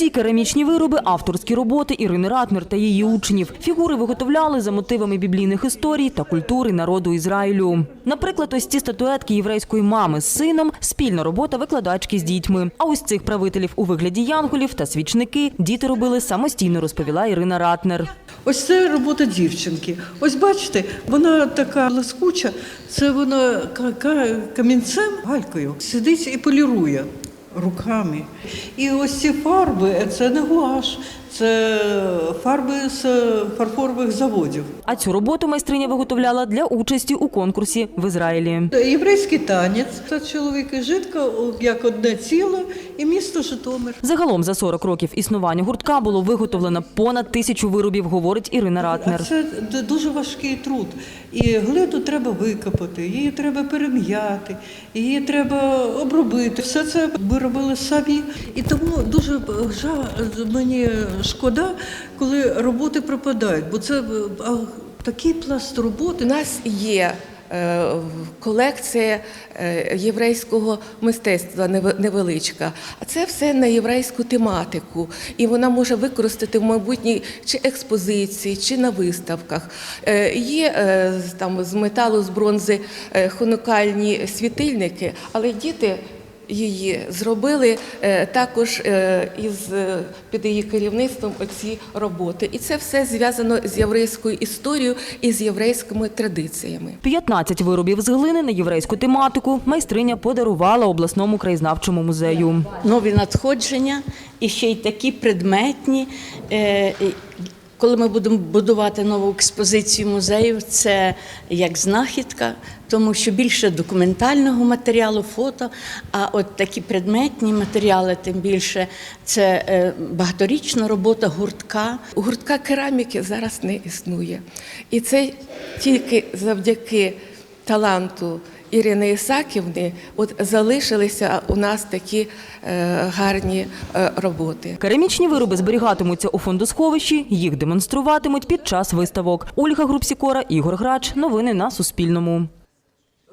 Ці керамічні вироби авторські роботи Ірини Ратнер та її учнів. Фігури виготовляли за мотивами біблійних історій та культури народу Ізраїлю. Наприклад, ось ці статуетки єврейської мами з сином спільна робота викладачки з дітьми. А ось цих правителів у вигляді янголів та свічники діти робили самостійно, розповіла Ірина Ратнер. Ось це робота дівчинки. Ось бачите, вона така лискуча, це вона ка- ка- камінцем, галькою сидить і полірує руками. І ось ці фарби це не гуаш, це фарби з фарфорових заводів. А цю роботу майстриня виготовляла для участі у конкурсі в Ізраїлі. Єврейський танець це чоловік і жінка як одне ціло, і місто Житомир. Загалом за 40 років існування гуртка було виготовлено понад тисячу виробів, говорить Ірина Ратнер. це дуже важкий труд. І глину треба викопати, її треба перем'яти, її треба обробити. Все це ми робили самі. І тому дуже б- жа- мені шкода, коли роботи пропадають, бо це такий пласт У роботи. нас є колекція е, єврейського мистецтва невеличка, а це все на єврейську тематику, і вона може використати в майбутній чи експозиції, чи на виставках. Е, Є е, там з металу, з бронзи е, хонукальні світильники, але діти. Її зробили е, також е, із е, під її керівництвом оці роботи, і це все зв'язано з єврейською історією і з єврейськими традиціями. 15 виробів з глини на єврейську тематику майстриня подарувала обласному краєзнавчому музею. нові надходження і ще й такі предметні. Коли ми будемо будувати нову експозицію музею, це як знахідка, тому що більше документального матеріалу, фото. А от такі предметні матеріали, тим більше це е, багаторічна робота гуртка. Гуртка кераміки зараз не існує. І це тільки завдяки таланту Ірини Ісаківни от залишилися у нас такі е, гарні е, роботи. Керамічні вироби зберігатимуться у фондосховищі, їх демонструватимуть під час виставок. Ольга Групсікора, Ігор Грач. Новини на Суспільному.